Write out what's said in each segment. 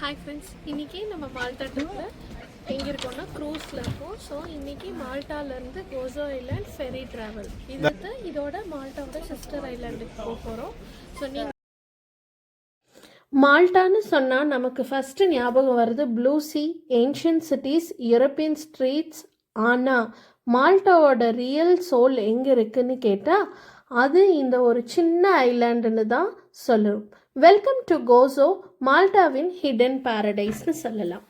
Hi friends இன்னைக்கு நம்ம Malta ட்ரிப்பில் எங்கே இருக்கோம்னா க்ரூஸில் இருக்கோம். ஸோ இன்னைக்கு மால்டாலேருந்து கோசோ ஐலாண்ட் ஃபெரி ட்ராவல் இது வந்து இதோட மால்டாவோட சிஸ்டர் ஐலாண்டுக்கு போக போகிறோம் ஸோ நீங்கள் மால்டான்னு சொன்னால் நமக்கு ஃபஸ்ட்டு ஞாபகம் வருது blue sea ancient cities European streets ஆனால் மால்டாவோட ரியல் சோல் எங்கே இருக்குன்னு கேட்டால் அது இந்த ஒரு சின்ன ஐலாண்டுன்னு தான் சொல்லும். வெல்கம் டு கோசோ மால்டாவின் ஹிடன் பாரடைஸ்னு சொல்லலாம்.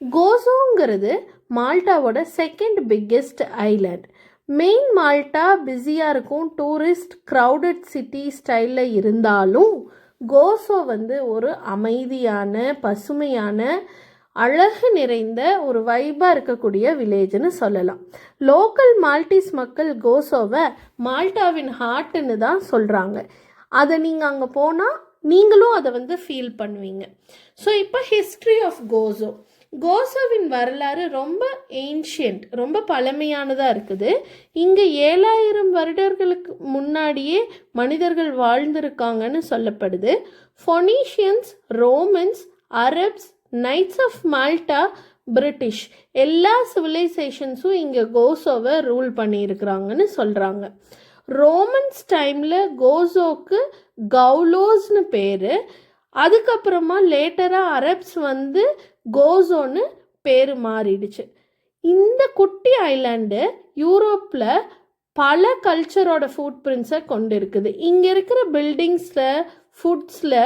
கோசோங்கிறது மால்டாவோட second biggest island main Malta பிஸியாக இருக்கும் டூரிஸ்ட் க்ரௌடட் சிட்டி ஸ்டைலில் இருந்தாலும் கோசோ வந்து ஒரு அமைதியான பசுமையான அழகு நிறைந்த ஒரு வைபாக இருக்கக்கூடிய வில்லேஜ்னு சொல்லலாம். லோக்கல் மால்டீஸ் மக்கள் கோசோவை மால்டாவின் ஹார்ட்டுன்னு தான் சொல்கிறாங்க அதை நீங்கள் அங்கே போனால் நீங்களும் அதை வந்து ஃபீல் பண்ணுவீங்க. ஸோ இப்போ ஹிஸ்ட்ரி ஆஃப் கோசோ கோசோவின் வரலாறு ரொம்ப ஏன்ஷியன்ட் ரொம்ப பழமையானதாக இருக்குது. இங்கே ஏழாயிரம் வருடங்களுக்கு முன்னாடியே மனிதர்கள் வாழ்ந்திருக்காங்கன்னு சொல்லப்படுது. Phoenicians Romans Arabs knights of Malta British எல்லா சிவிலைசேஷன்ஸும் இங்கே கோசோவை ரூல் பண்ணியிருக்கிறாங்கன்னு சொல்கிறாங்க ரோமன்ஸ் டைமில் கோசோக்கு கவுலோஸ்னு பேர். அதுக்கப்புறமா லேட்டராக அரப்ஸ் வந்து கோசோன்னு பேர் மாறிடுச்சு. இந்த குட்டி ஐலாண்டு யூரோப்பில் பல கல்ச்சரோட ஃபுட் பிரிண்ட்ஸை கொண்டு இருக்குது இங்கே இருக்கிற பில்டிங்ஸில் ஃபுட்ஸில்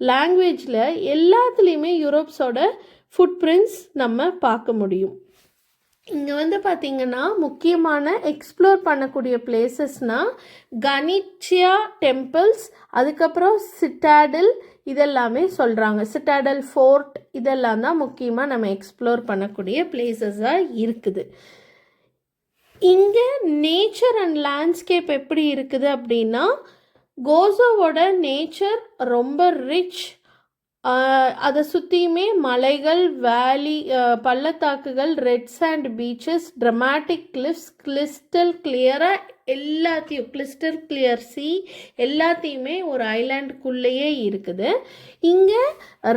லாங்குவேஜில் எல்லாத்துலேயுமே யூரோப்ஸோட ஃபுட் பிரிண்ட்ஸ் நம்ம பார்க்க முடியும். இங்கே வந்து பார்த்தீங்கன்னா முக்கியமான எக்ஸ்ப்ளோர் பண்ணக்கூடிய பிளேசஸ்னால் கனிச்சியா டெம்பிள்ஸ் அதுக்கப்புறம் சிட்டாடல் இதெல்லாமே சொல்கிறாங்க சிட்டாடல் ஃபோர்ட் இதெல்லாம் தான் முக்கியமாக நம்ம எக்ஸ்ப்ளோர் பண்ணக்கூடிய பிளேசஸாக இருக்குது. இங்கே நேச்சர் அண்ட் லேண்ட்ஸ்கேப் எப்படி இருக்குது அப்படின்னா கோசோவோட நேச்சர் ரொம்ப ரிச் அதை சுற்றியுமே மலைகள் வேலி பள்ளத்தாக்குகள் red sand beaches dramatic cliffs crystal கிளியராக எல்லாத்தையும் கிளிஸ்டர் கிளியர் சி எல்லாத்தையுமே ஒரு ஐலாண்டுக்குள்ளேயே இருக்குது. இங்கே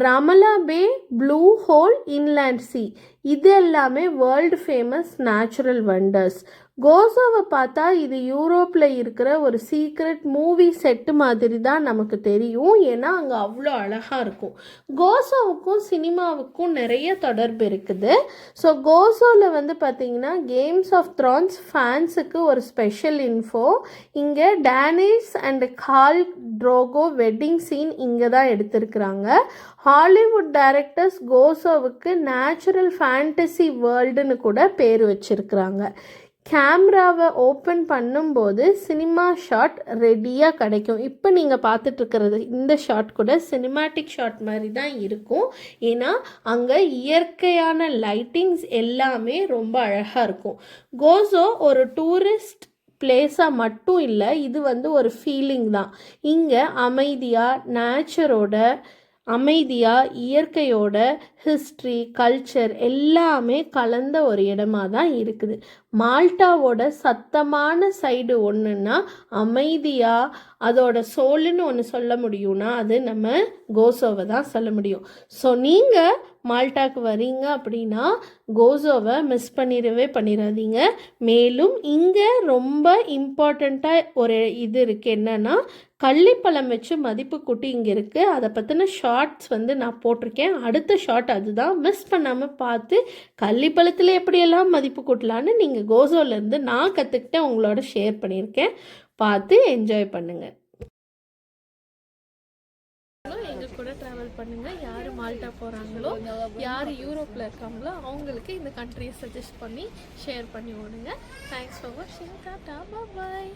Ramla bay blue hole inland sea. இது எல்லாமே வேர்ல்டு ஃபேமஸ் நேச்சுரல் வண்டர்ஸ். கோசோவை பார்த்தா இது யூரோப்பில் இருக்கிற ஒரு சீக்ரெட் மூவி செட்டு மாதிரி தான் நமக்கு தெரியும். ஏன்னா அங்கே அவ்வளோ அழகாக இருக்கும். கோசோவுக்கும் சினிமாவுக்கும் நிறைய தொடர்பு இருக்குது. ஸோ கோசோவில் வந்து பார்த்தீங்கன்னா கேம்ஸ் ஆஃப் த்ரான்ஸ் ஃபேன்ஸுக்கு ஒரு ஸ்பெஷல் இன்ஃபோ இங்கே Daenerys and Khal Drogo wedding scene இங்கே தான் எடுத்திருக்கிறாங்க. ஹாலிவுட் டைரக்டர்ஸ் கோசோவுக்கு நேச்சுரல் ஃபேண்டசி வேர்ல்டுன்னு கூட பேர் வச்சிருக்கிறாங்க. கேமராவை ஓப்பன் பண்ணும்போது சினிமா ஷாட் ரெடியாக கிடைக்கும். இப்போ நீங்கள் பார்த்துட்ருக்கிறது இந்த ஷாட் கூட சினிமாட்டிக் ஷாட் மாதிரி தான் இருக்கும். ஏன்னா அங்கே இயற்கையான லைட்டிங்ஸ் எல்லாமே ரொம்ப அழகாக இருக்கும். கோசோ ஒரு டூரிஸ்ட் பிளேஸாக மட்டும் இல்லை இது வந்து ஒரு ஃபீலிங் தான். இங்கே அமைதியாக நேச்சரோட அமைதியாக இயற்கையோட ஹிஸ்ட்ரி கல்ச்சர் எல்லாமே கலந்த ஒரு இடமா தான் இருக்குது. மால்டாவோட சத்தமான சைடு ஒன்றுன்னா அமைதியாக அதோட சோலுன்னு ஒன்று சொல்ல முடியும்னா அது நம்ம கோசோவை தான் சொல்ல முடியும். ஸோ நீங்கள் மால்டாக்கு வரீங்க அப்படின்னா கோசோவை மிஸ் பண்ணிடவே பண்ணிடாதீங்க. மேலும் இங்கே ரொம்ப இம்பார்ட்டண்ட்டாக ஒரு இது இருக்குது என்னென்னா கள்ளிப்பழம் வச்சு மதிப்பு கூட்டி இங்கே இருக்குது அதை பற்றின ஷார்ட்ஸ் வந்து நான் போட்டிருக்கேன். அடுத்த ஷார்ட் அதுதான். மிஸ் பண்ணாமல் பார்த்து கள்ளிப்பழத்தில் எப்படியெல்லாம் மதிப்பு கூட்டலான்னு நீங்கள் கோசோலேருந்து நான் கற்றுக்கிட்டேன் உங்களோட ஷேர் பண்ணியிருக்கேன். பார்த்து என்ஜாய் பண்ணுங்கள் எங்க கூட டிராவல் பண்ணுங்க. யார் மால்டா போறாங்களோ யார் யூரோப்ல இருக்காங்களோ அவங்களுக்கு இந்த கண்ட்ரியை சஜஸ்ட் பண்ணி ஷேர் பண்ணி விடுங்க தேங்க்ஸ் ஃபார் வாட்சிங் டாட்டா பாய்